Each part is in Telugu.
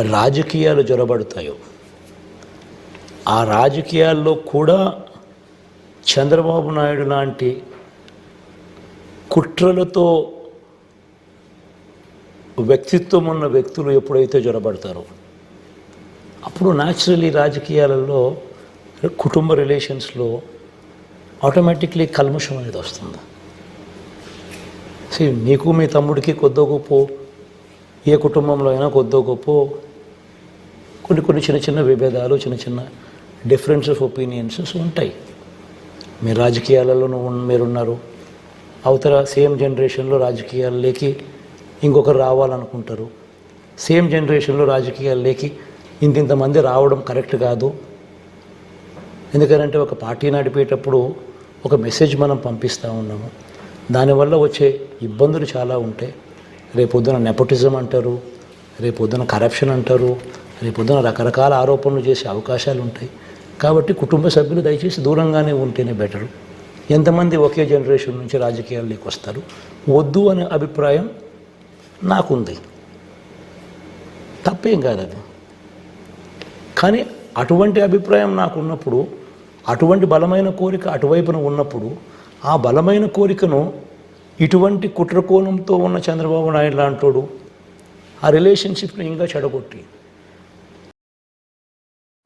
రాజకీయాలు జొరబడతాయో ఆ రాజకీయాల్లో కూడా చంద్రబాబు నాయుడు లాంటి కుట్రలతో వ్యక్తిత్వం ఉన్న వ్యక్తులు ఎప్పుడైతే జొరబడతారో అప్పుడు న్యాచురలీ రాజకీయాలలో కుటుంబ రిలేషన్స్లో ఆటోమేటిక్లీ కల్ముషం అనేది వస్తుంది. See, నీకు మీ తమ్ముడికి కొద్దో గొప్ప ఏ కుటుంబంలో అయినా కొద్దో గొప్ప కొన్ని కొన్ని చిన్న చిన్న విభేదాలు చిన్న చిన్న డిఫరెన్స్ ఆఫ్ ఒపీనియన్సెస్ ఉంటాయి. మీ రాజకీయాలలో మీరున్నారు. అవతల సేమ్ జనరేషన్లో రాజకీయాల్లోకి ఇంకొకరు రావాలనుకుంటారు. సేమ్ జనరేషన్లో రాజకీయాల్లోకి ఇంతింతమంది రావడం కరెక్ట్ కాదు. ఎందుకంటే ఒక పార్టీ నడిపేటప్పుడు ఒక మెసేజ్ మనం పంపిస్తూ ఉన్నాము. దానివల్ల వచ్చే ఇబ్బందులు చాలా ఉంటాయి. రేపొద్దున నెపోటిజం అంటారు రేపొద్దున కరప్షన్ అంటారు రేపొద్దున రకరకాల ఆరోపణలు చేసే అవకాశాలు ఉంటాయి. కాబట్టి కుటుంబ సభ్యులు దయచేసి దూరంగానే ఉంటేనే బెటరు. ఎంతమంది ఒకే జనరేషన్ నుంచి రాజకీయాల్లోకి వస్తారు? వద్దు అనే అభిప్రాయం నాకుంది. తప్పేం కాదు అది. కానీ అటువంటి అభిప్రాయం నాకున్నప్పుడు అటువంటి బలమైన కోరిక అటువైపున ఉన్నప్పుడు ఆ బలమైన కోరికను ఇటువంటి కుట్రకోణంతో ఉన్న చంద్రబాబు నాయుడు లాంటోడు ఆ రిలేషన్షిప్ని ఇంకా చెడగొట్టి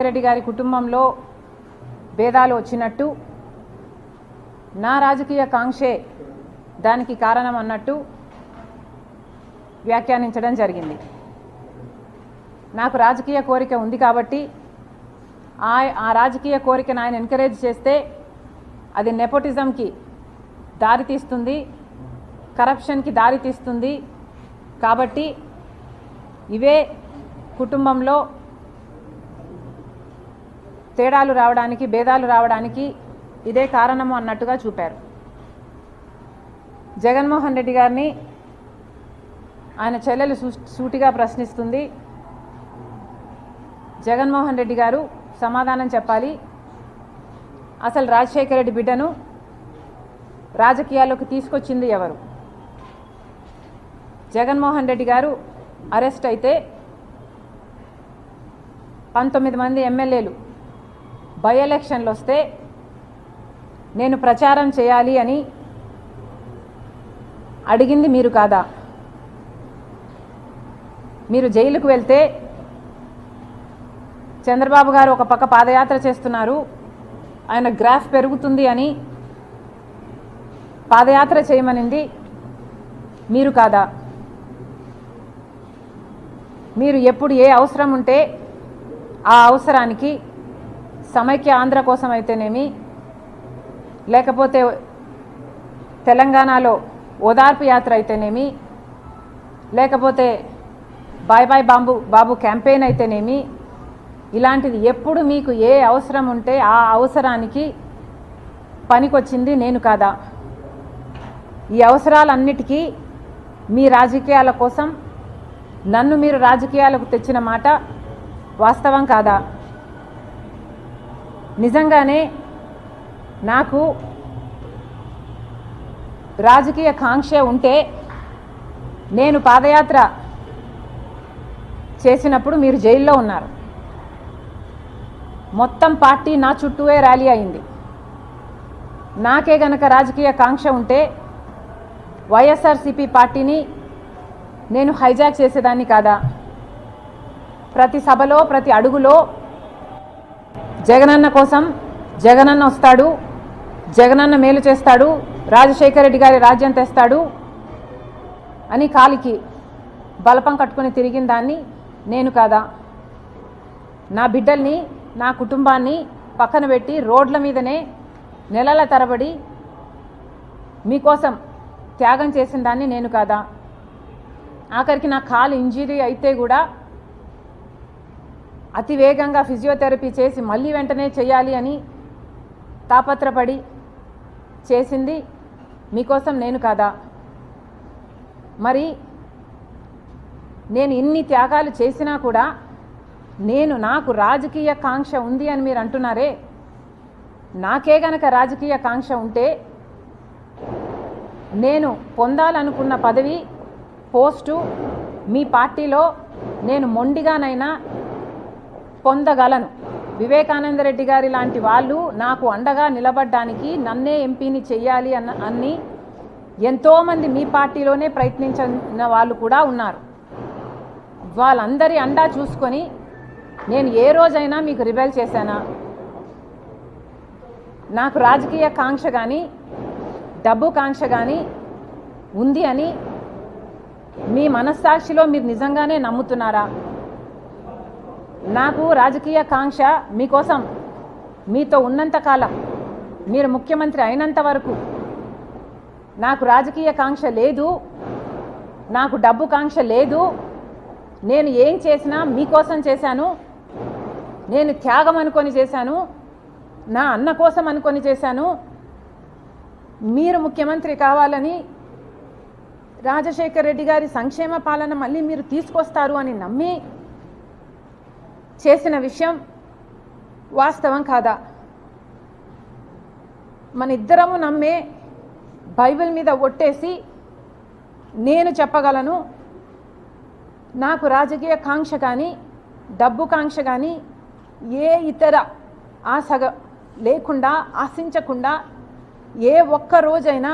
రెడ్డి గారి కుటుంబంలో భేదాలు వచ్చినట్టు నా రాజకీయ కాంక్షే దానికి కారణం అన్నట్టు వ్యాఖ్యానించడం జరిగింది. నాకు రాజకీయ కోరిక ఉంది కాబట్టి ఆ ఆ రాజకీయ కోరికను ఆయన ఎంకరేజ్ చేస్తే అది నెపోటిజంకి దారితీస్తుంది కరప్షన్కి దారితీస్తుంది కాబట్టి ఇవే కుటుంబంలో తేడాలు రావడానికి భేదాలు రావడానికి ఇదే కారణము అన్నట్టుగా చూపారు. జగన్మోహన్ రెడ్డి గారిని ఆయన చెల్లెలు సూ- సూటిగా ప్రశ్నిస్తుంది. జగన్మోహన్ రెడ్డి గారు సమాధానం చెప్పాలి. అసలు రాజశేఖర రెడ్డి బిడ్డను రాజకీయాల్లోకి తీసుకొచ్చింది ఎవరు? జగన్మోహన్ రెడ్డి గారు అరెస్ట్ అయితే పంతొమ్మిది మంది ఎమ్మెల్యేలు బై ఎలక్షన్లు వస్తే నేను ప్రచారం చేయాలి అని అడిగింది మీరు కాదా? మీరు జైలుకు వెళ్తే చంద్రబాబు గారు ఒక పక్క పాదయాత్ర చేస్తున్నారు ఆయన గ్రాఫ్ పెరుగుతుంది అని పాదయాత్ర చేయమనింది మీరు కాదా? మీరు ఎప్పుడు ఏ అవసరం ఉంటే ఆ అవసరానికి సమైక్య ఆంధ్ర కోసం అయితేనేమి లేకపోతే తెలంగాణలో ఓదార్పు యాత్ర అయితేనేమి? లేకపోతే బాయ్ బాయ్ బాంబు బాబు క్యాంపెయిన్ అయితేనేమి? ఇలాంటిది ఎప్పుడు మీకు ఏ అవసరం ఉంటే ఆ అవసరానికి పనికొచ్చింది నేను కాదా? ఈ అవసరాలన్నిటికీ మీ రాజకీయాల కోసం నన్ను మీరు రాజకీయాలకు తెచ్చిన మాట వాస్తవం కాదా? నిజంగానే నాకు రాజకీయ కాంక్ష ఉంటే నేను పాదయాత్ర చేసినప్పుడు మీరు జైల్లో ఉన్నారు. మొత్తం పార్టీ నా చుట్టూవే ర్యాలీ అయింది. నాకే గనక రాజకీయ కాంక్ష ఉంటే వైఎస్ఆర్సిపి పార్టీని నేను హైజాక్ చేసేదాన్ని కాదా? ప్రతి సభలో ప్రతి అడుగులో జగనన్న కోసం జగనన్న వస్తాడు జగనన్న మేలు చేస్తాడు రాజశేఖర రెడ్డి గారి రాజ్యం తెస్తాడు అని కాలికి బలపం కట్టుకొని తిరిగిన దాన్ని నేను కాదా? నా బిడ్డల్ని నా కుటుంబాన్ని పక్కన పెట్టి రోడ్ల మీదనే నెలల తరబడి మీకోసం త్యాగం చేసిన దాన్ని నేను కాదా? ఆఖరికి నా కాలు ఇంజరీ అయితే కూడా అతి వేగంగా ఫిజియోథెరపీ చేసి మళ్ళీ వెంటనే చేయాలి అని తాపత్రపడి చేసింది మీకోసం నేను కాదా? మరి నేను ఇన్ని త్యాగాలు చేసినా కూడా నేను నాకు రాజకీయ కాంక్ష ఉంది అని మీరు అంటున్నారే? నాకే గనక రాజకీయ కాంక్ష ఉంటే నేను పొందాలనుకున్న పదవి పోస్టు మీ పార్టీలో నేను మొండిగానైనా పొందగలను. వివేకానంద రెడ్డి గారి లాంటి వాళ్ళు నాకు అండగా నిలబడ్డానికి నన్నే ఎంపీని చెయ్యాలి అన్న అన్ని ఎంతోమంది మీ పార్టీలోనే ప్రయత్నించిన వాళ్ళు కూడా ఉన్నారు. వాళ్ళందరి అండా చూసుకొని నేను ఏ రోజైనా మీకు రిబెల్ చేశానా? నాకు రాజకీయ కాంక్ష కానీ డబ్బు కాంక్ష కానీ ఉంది అని మీ మనస్సాక్షిలో మీరు నిజంగానే నమ్ముతున్నారా? నాకు రాజకీయ కాంక్ష మీకోసం మీతో ఉన్నంత కాలం మీరు ముఖ్యమంత్రి అయినంత వరకు నాకు రాజకీయ కాంక్ష లేదు నాకు డబ్బు కాంక్ష లేదు నేను ఏం చేసినా మీకోసం చేశాను నేను త్యాగం అనుకొని చేశాను నా అన్న కోసం అనుకొని చేశాను మీరు ముఖ్యమంత్రి కావాలని రాజశేఖర్ రెడ్డి గారి సంక్షేమ పాలన మళ్ళీ మీరు తీసుకొస్తారు అని నమ్మి చేసిన విషయం వాస్తవం కాదా? మన ఇద్దరము నమ్మే బైబిల్ మీద ఒట్టేసి నేను చెప్పగలను నాకు రాజకీయ కాంక్ష కానీ డబ్బు కాంక్ష కానీ ఏ ఇతర ఆశగ లేకుండా ఆశించకుండా ఏ ఒక్క రోజైనా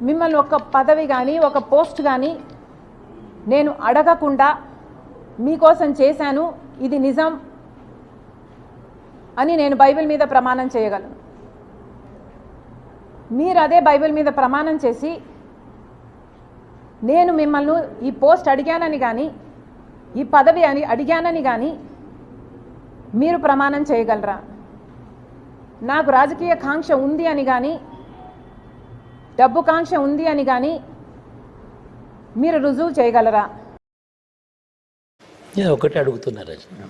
మిమ్మల్ని ఒక పదవి కానీ ఒక పోస్ట్ కానీ నేను అడగకుండా మీకోసం చేశాను ఇది నిజం అని నేను బైబిల్ మీద ప్రమాణం చేయగలను. మీరు అదే బైబిల్ మీద ప్రమాణం చేసి నేను మిమ్మల్ని ఈ పోస్ట్ అడిగానని కానీ ఈ పదవి అని అడిగానని కానీ మీరు ప్రమాణం చేయగలరా? నాకు రాజకీయ కాంక్ష ఉంది అని కానీ డబ్బు కాంక్ష ఉంది అని కానీ మీరు రుజువు చేయగలరా? నేను ఒకటి అడుగుతున్నా రచన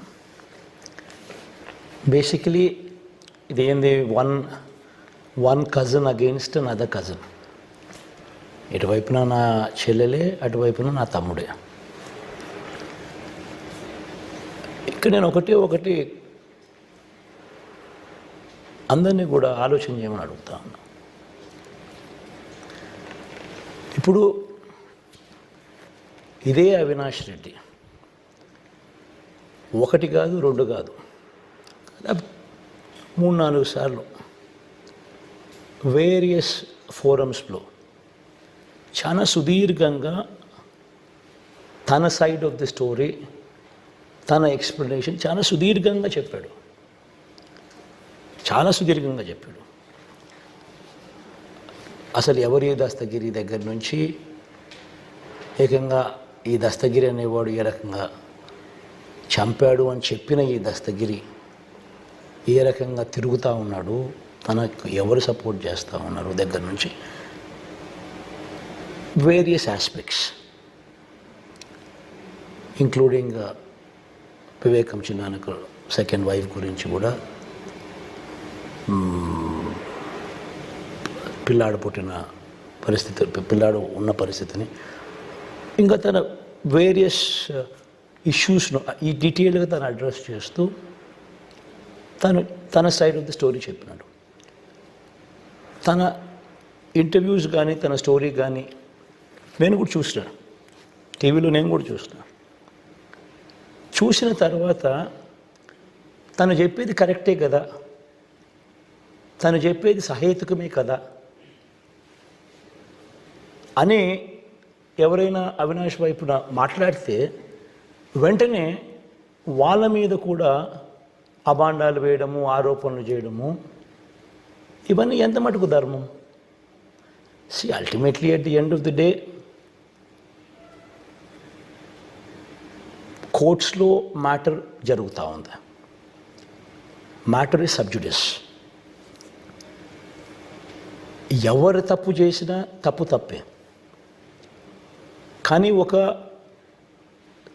బేసికలీ ఇదేంది? One one cousin against another cousin ఇటువైపున నా చెల్లెలే అటువైపున నా తమ్ముడే. ఇక్కడ నేను ఒకటి ఒకటి అందరినీ కూడా ఆలోచన చేయమని అడుగుతా ఉన్నా. ఇప్పుడు ఇదే అవినాష్ రెడ్డి. ఒకటి కాదు రెండు కాదు. మూడు నాలుగు సార్లు. వేరియస్ ఫోరమ్స్లో చాలా సుదీర్ఘంగా తన సైడ్ ఆఫ్ ది స్టోరీ తన ఎక్స్ప్లెనేషన్ చాలా సుదీర్ఘంగా చెప్పాడు. చాలా సుదీర్ఘంగా చెప్పాడు. అసలు ఎవరి దస్తగిరి దగ్గర నుంచి? ఏకంగా ఈ దస్తగిరి అనేవాడు ఏ రకంగా చంపాడు అని చెప్పిన ఈ దస్తగిరి ఏ రకంగా తిరుగుతూ ఉన్నాడు తనకు ఎవరు సపోర్ట్ చేస్తూ ఉన్నారు దగ్గర నుంచి? వేరియస్ ఆస్పెక్ట్స్ ఇంక్లూడింగ్ వివేకం చిన్నానకు సెకండ్ వైఫ్ గురించి కూడా పిల్లాడు పుట్టిన పరిస్థితి పిల్లాడు ఉన్న పరిస్థితిని. ఇంకా తన వేరియస్ ఇష్యూస్ను ఈ డీటెయిల్గా తను అడ్రస్ చేస్తూ తను తన సైడ్ ఆఫ్ ద స్టోరీ చెప్పినాడు. తన ఇంటర్వ్యూస్ కానీ తన స్టోరీ కానీ నేను కూడా చూసిన. టీవీలో నేను కూడా చూసిన. చూసిన తర్వాత తను చెప్పేది కరెక్టే కదా. తను చెప్పేది సహేతుకమే కదా. అని ఎవరైనా అవినాష్ వైపున మాట్లాడితే వెంటనే వాళ్ళ మీద కూడా అబాండాలు వేయడము ఆరోపణలు చేయడము ఇవన్నీ ఎంత మటుకు ధర్మం? See ultimately at the end of the day కోర్ట్స్లో matter జరుగుతూ ఉంది. Matter is sub judice. ఎవరు తప్పు చేసినా తప్పు తప్పే. కానీ ఒక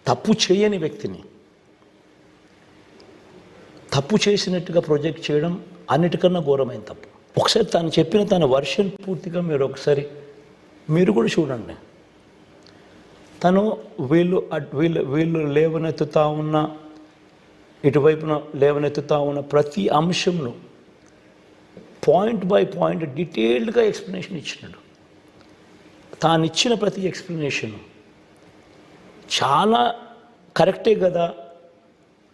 తప్పు చేయని వ్యక్తిని తప్పు చేసినట్టుగా ప్రొజెక్ట్ చేయడం అన్నిటికన్నా ఘోరమైన తప్పు. ఒకసారి తను చెప్పిన తన వర్షన్ పూర్తిగా మీరు ఒకసారి మీరు కూడా చూడండి. తను వీళ్ళు వీళ్ళు వీళ్ళు లేవనెత్తుతా ఉన్న ఇటువైపున లేవనెత్తుతా ఉన్న ప్రతి అంశంలో పాయింట్ బై పాయింట్ డీటెయిల్డ్గా ఎక్స్ప్లెనేషన్ ఇచ్చినాడు. తాను ఇచ్చిన ప్రతి ఎక్స్ప్లెనేషను చాలా కరెక్టే కదా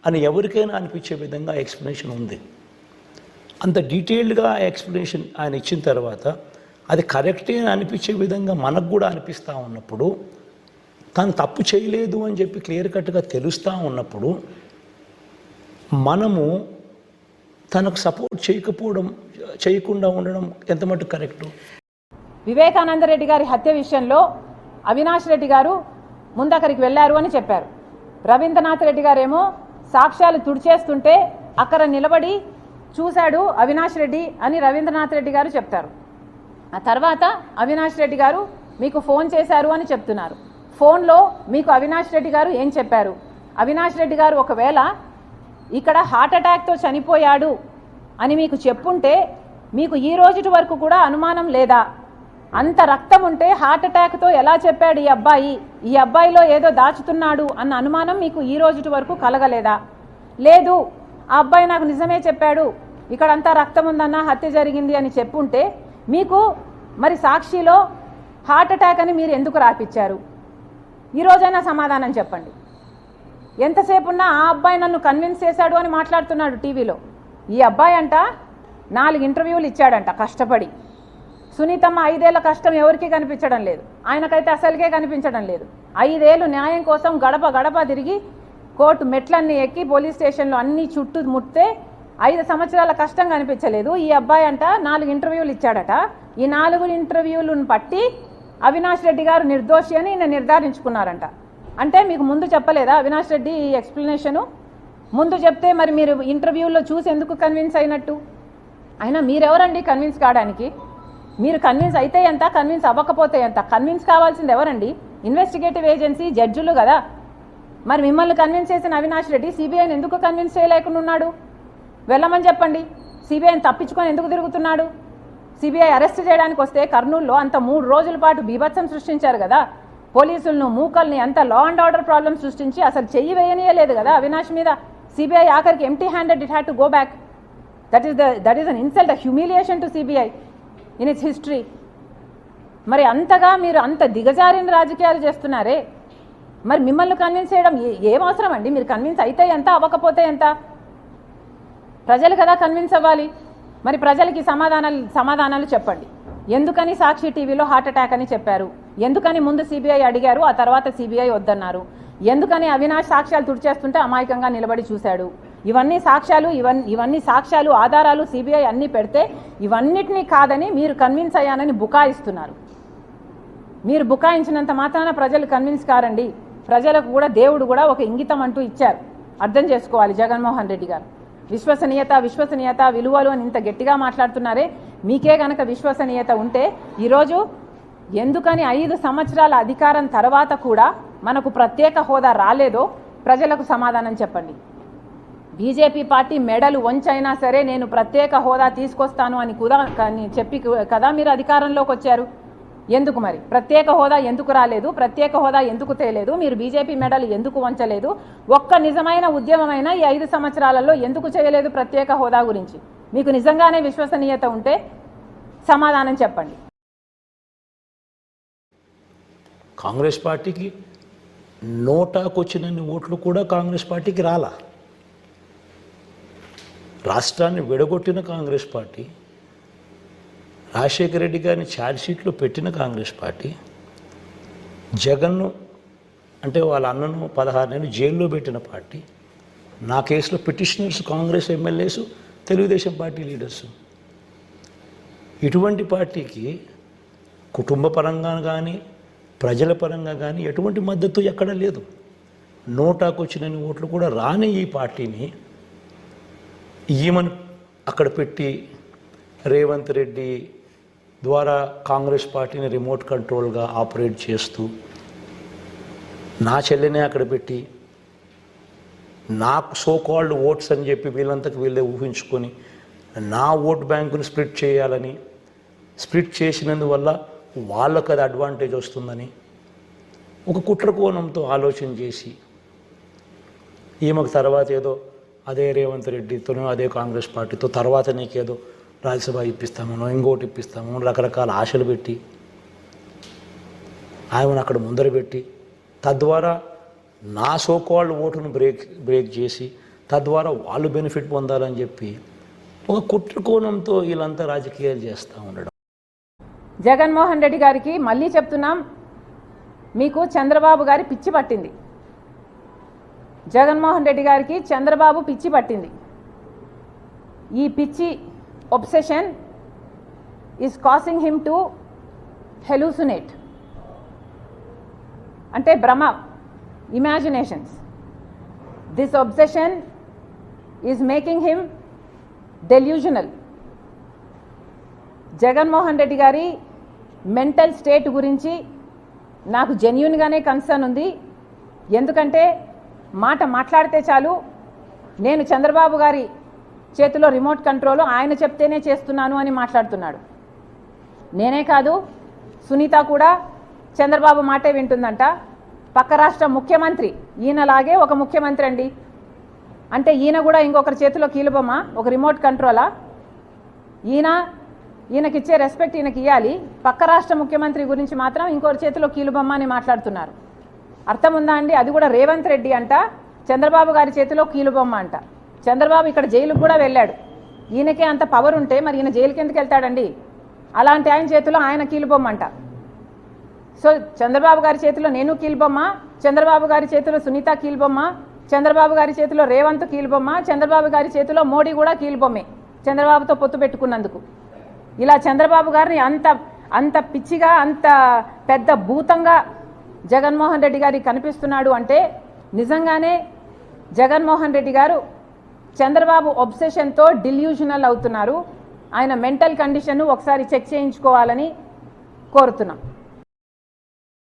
అని ఎవరికైనా అనిపించే విధంగా ఎక్స్ప్లెనేషన్ ఉంది. అంత డీటెయిల్డ్గా ఎక్స్ప్లెనేషన్ ఆయన ఇచ్చిన తర్వాత అది కరెక్టే అని అనిపించే విధంగా మనకు కూడా అనిపిస్తూ ఉన్నప్పుడు తను తప్పు చేయలేదు అని చెప్పి క్లియర్ కట్గా తెలుస్తూ ఉన్నప్పుడు మనము తనకు సపోర్ట్ చేయకపోవడం చేయకుండా ఉండడం ఎంత మటుకు కరెక్టు? వివేకానంద రెడ్డి గారి హత్య విషయంలో అవినాష్ రెడ్డి గారు ముందక్కడికి వెళ్ళారు అని చెప్పారు. రవీంద్రనాథ్ రెడ్డి గారేమో సాక్ష్యాలు తుడిచేస్తుంటే అక్కడ నిలబడి చూశాడు అవినాష్ రెడ్డి అని రవీంద్రనాథ్ రెడ్డి గారు చెప్తారు. ఆ తర్వాత అవినాష్ రెడ్డి గారు మీకు ఫోన్ చేశారు అని చెప్తున్నారు. ఫోన్లో మీకు అవినాష్ రెడ్డి గారు ఏం చెప్పారు? అవినాష్ రెడ్డి గారు ఒకవేళ ఇక్కడ హార్ట్ అటాక్తో చనిపోయాడు అని మీకు చెప్పుంటే మీకు ఈ రోజుటి వరకు కూడా అనుమానం లేదా? అంత రక్తం ఉంటే హార్ట్ అటాక్తో ఎలా చెప్పాడు ఈ అబ్బాయి? ఈ అబ్బాయిలో ఏదో దాచుతున్నాడు అన్న అనుమానం మీకు ఈ రోజుటి వరకు కలగలేదా? లేదు ఆ అబ్బాయి నాకు నిజమే చెప్పాడు. ఇక్కడ అంతా రక్తం ఉందన్న హత్య జరిగింది అని చెప్పుంటే మీకు మరి సాక్షిలో హార్ట్ అటాక్ అని మీరు ఎందుకు రాపిచ్చారు? ఈరోజైనా సమాధానం చెప్పండి. ఎంతసేపు ఉన్నా ఆ అబ్బాయి నన్ను కన్విన్స్ చేశాడు అని మాట్లాడుతున్నాడు టీవీలో. ఈ అబ్బాయి అంట నాలుగు ఇంటర్వ్యూలు ఇచ్చాడంట కష్టపడి. సునీతమ్మ ఐదేళ్ళ కష్టం ఎవరికీ కనిపించడం లేదు. ఆయనకైతే అసలుకే కనిపించడం లేదు. ఐదేళ్ళు న్యాయం కోసం గడప గడప తిరిగి కోర్టు మెట్లన్నీ ఎక్కి పోలీస్ స్టేషన్లో అన్ని చుట్టూ ముట్టితే ఐదు సంవత్సరాల కష్టం కనిపించలేదు. ఈ అబ్బాయి అంట నాలుగు ఇంటర్వ్యూలు ఇచ్చాడట. ఈ నాలుగు ఇంటర్వ్యూలను పట్టి అవినాష్ రెడ్డి గారు నిర్దోషి అని ఈయన నిర్ధారించుకున్నారంట. అంటే మీకు ముందు చెప్పలేదా అవినాష్ రెడ్డి ఈ ఎక్స్ప్లెనేషను? ముందు చెప్తే మరి మీరు ఇంటర్వ్యూలో చూసి ఎందుకు కన్విన్స్ అయినట్టు? అయినా మీరెవరండి కన్విన్స్ కావడానికి? మీరు కన్విన్స్ అయితే ఎంత కన్విన్స్ అవ్వకపోతే ఎంత? కన్విన్స్ కావాల్సింది ఎవరండి? ఇన్వెస్టిగేటివ్ ఏజెన్సీ జడ్జులు కదా. మరి మిమ్మల్ని కన్విన్స్ చేసిన అవినాష్ రెడ్డి సిబిఐని ఎందుకు కన్విన్స్ చేయలేకుండా ఉన్నాడు? వెళ్ళమని చెప్పండి. సిబిఐని తప్పించుకొని ఎందుకు తిరుగుతున్నాడు? సిబిఐ అరెస్ట్ చేయడానికి వస్తే కర్నూలులో అంత మూడు రోజుల పాటు బీభత్సం సృష్టించారు కదా. పోలీసులను మూకల్ని అంత లా అండ్ ఆర్డర్ ప్రాబ్లం సృష్టించి అసలు చెయ్యి వేయనీయలేదు కదా అవినాష్ మీద. సిబిఐ ఆఖరికి empty handed it had to go back that is the that is an insult humiliation to CBI in its history మరి అంతగా మీరు అంత దిగజారిన రాజకీయాలు చేస్తున్నారే? మరి మిమ్మల్ని కన్విన్స్ చేయడం ఏమవసరం ఏం అవసరం అండి మీరు కన్విన్స్ అయితే ఎంత అవ్వకపోతే ఎంత? ప్రజలు కదా కన్విన్స్ అవ్వాలి. మరి ప్రజలకి సమాధానాలు సమాధానాలు చెప్పండి. ఎందుకని సాక్షి టీవీలో హార్ట్ అటాక్ అని చెప్పారు? ఎందుకని ముందు సిబిఐ అడిగారు ఆ తర్వాత సిబిఐ వద్దన్నారు? ఎందుకని అవినాష్ సాక్ష్యాలు తుడిచేస్తుంటే అమాయకంగా నిలబడి చూశాడు? ఇవన్నీ సాక్ష్యాలు ఇవన్నీ ఇవన్నీ సాక్ష్యాలు ఆధారాలు సిబిఐ అన్నీ పెడితే ఇవన్నిటినీ కాదని మీరు కన్విన్స్ అయ్యానని బుకాయిస్తున్నారు. మీరు బుకాయించినంత మాత్రాన ప్రజలు కన్విన్స్ కారండి. ప్రజలకు కూడా దేవుడు కూడా ఒక ఇంగితం అంటూ ఇచ్చారు. అర్థం చేసుకోవాలి జగన్మోహన్ రెడ్డి గారు. విశ్వసనీయత విశ్వసనీయత విలువలు అని ఇంత గట్టిగా మాట్లాడుతున్నారే. మీకే గనక విశ్వసనీయత ఉంటే ఈరోజు ఎందుకని ఐదు సంవత్సరాల అధికారం తర్వాత కూడా మనకు ప్రత్యేక హోదా రాలేదో ప్రజలకు సమాధానం చెప్పండి. బీజేపీ పార్టీ మెడలు వంచైనా సరే నేను ప్రత్యేక హోదా తీసుకొస్తాను అని కూడా కానీ చెప్పి కదా మీరు అధికారంలోకి వచ్చారు? ఎందుకు మరి? ప్రత్యేక హోదా ఎందుకు రాలేదు? ప్రత్యేక హోదా ఎందుకు తేలేదు? మీరు బీజేపీ మెడలు ఎందుకు వంచలేదు? ఒక్క నిజమైన ఉద్యమమైన ఈ ఐదు సంవత్సరాలలో ఎందుకు చేయలేదు ప్రత్యేక హోదా గురించి? మీకు నిజంగానే విశ్వసనీయత ఉంటే సమాధానం చెప్పండి. కాంగ్రెస్ పార్టీకి నోటాకొచ్చినన్ని ఓట్లు కూడా కాంగ్రెస్ పార్టీకి రాలా? రాష్ట్రాన్ని విడగొట్టిన కాంగ్రెస్ పార్టీ రాజశేఖర రెడ్డి గారిని ఛార్జ్షీట్లో పెట్టిన కాంగ్రెస్ పార్టీ జగన్ను అంటే వాళ్ళ అన్నను పదహారు నెలలు జైల్లో పెట్టిన పార్టీ నా కేసులో petitioners Congress MLAs Telugu Desam party leaders. ఇటువంటి పార్టీకి కుటుంబ పరంగా కానీ ప్రజల పరంగా కానీ ఎటువంటి మద్దతు ఎక్కడ లేదు. నోటాకు వచ్చినన్ని ఓట్లు కూడా రాని ఈ పార్టీని ఈమెను అక్కడ పెట్టి రేవంత్ రెడ్డి ద్వారా కాంగ్రెస్ పార్టీని రిమోట్ కంట్రోల్గా ఆపరేట్ చేస్తూ నా చెల్లెనే అక్కడ పెట్టి నాకు సో కాల్డ్ ఓట్స్ అని చెప్పి వీళ్ళంతకు వీళ్ళే ఊహించుకొని నా ఓట్ బ్యాంకుని స్ప్లిట్ చేయాలని స్ప్లిట్ చేసినందువల్ల వాళ్ళకు అది అడ్వాంటేజ్ వస్తుందని ఒక కుట్ర కోణంతో ఆలోచన చేసి ఈమెకు తర్వాత ఏదో అదే రేవంత్ రెడ్డితోనో అదే కాంగ్రెస్ పార్టీతో తర్వాత నీకేదో రాజ్యసభ ఇప్పిస్తామనో ఇంకోటి ఇప్పిస్తామనో రకరకాల ఆశలు పెట్టి ఆమెను అక్కడ ముందర పెట్టి తద్వారా నా సోకాళ్ళు ఓటును బ్రేక్ బ్రేక్ చేసి తద్వారా వాళ్ళు బెనిఫిట్ పొందాలని చెప్పి ఒక కుట్ర కోణంతో వీళ్ళంతా రాజకీయాలు చేస్తూ ఉండడం. జగన్మోహన్ రెడ్డి గారికి మళ్ళీ చెప్తున్నాం మీకు చంద్రబాబు గారి పిచ్చి పట్టింది. జగన్మోహన్ రెడ్డి గారికి చంద్రబాబు పిచ్చి పట్టింది. ఈ పిచ్చి obsession is causing him to hallucinate అంటే భ్రమ imaginations this obsession is making him delusional Jaganmohan Reddy గారి మెంటల్ స్టేట్ గురించి నాకు జెన్యున్గానే కన్సర్న్ ఉంది. ఎందుకంటే మాట మాట్లాడితే చాలు. నేను చంద్రబాబు గారి చేతిలో రిమోట్ కంట్రోల్ ఆయన చెప్తేనే చేస్తున్నాను అని మాట్లాడుతున్నాడు. నేనే కాదు సునీత కూడా చంద్రబాబు మాటే వింటుందంట. పక్క రాష్ట్ర ముఖ్యమంత్రి ఈయనలాగే ఒక ముఖ్యమంత్రి అండి. అంటే ఈయన కూడా ఇంకొకరి చేతిలో కీలుబొమ్మ ఒక రిమోట్ కంట్రోలా? ఈయన ఈయనకిచ్చే రెస్పెక్ట్ ఈయనకి ఇవ్వాలి పక్క రాష్ట్ర ముఖ్యమంత్రి గురించి మాత్రం ఇంకోరి చేతిలో కీలుబొమ్మ అని మాట్లాడుతున్నారు. అర్థం ఉందా అండి? అది కూడా రేవంత్ రెడ్డి అంట చంద్రబాబు గారి చేతిలో కీలుబొమ్మ అంట. చంద్రబాబు ఇక్కడ జైలుకు కూడా వెళ్ళాడు. ఈయనకే అంత పవర్ ఉంటే మరి ఈయన జైలుకి ఎందుకు వెళ్తాడండి? అలాంటి ఆయన చేతిలో ఆయన కీలుబొమ్మ అంట. సో చంద్రబాబు గారి చేతిలో నేను కీలుబొమ్మ చంద్రబాబు గారి చేతిలో సునీత కీలుబొమ్మ చంద్రబాబు గారి చేతిలో రేవంత్ కీలుబొమ్మ చంద్రబాబు గారి చేతిలో మోడీ కూడా కీలుబొమ్మే చంద్రబాబుతో పొత్తు పెట్టుకున్నందుకు. ఇలా చంద్రబాబు గారిని అంత అంత పిచ్చిగా అంత పెద్ద భూతంగా జగన్మోహన్ రెడ్డి గారికి కనిపిస్తున్నాడు అంటే నిజంగానే జగన్మోహన్ రెడ్డి గారు చంద్రబాబు ఒబ్సెషన్తో డిల్యూషనల్ అవుతున్నారు. ఆయన మెంటల్ కండిషన్ ఒకసారి చెక్ చేయించుకోవాలని కోరుతున్నాం.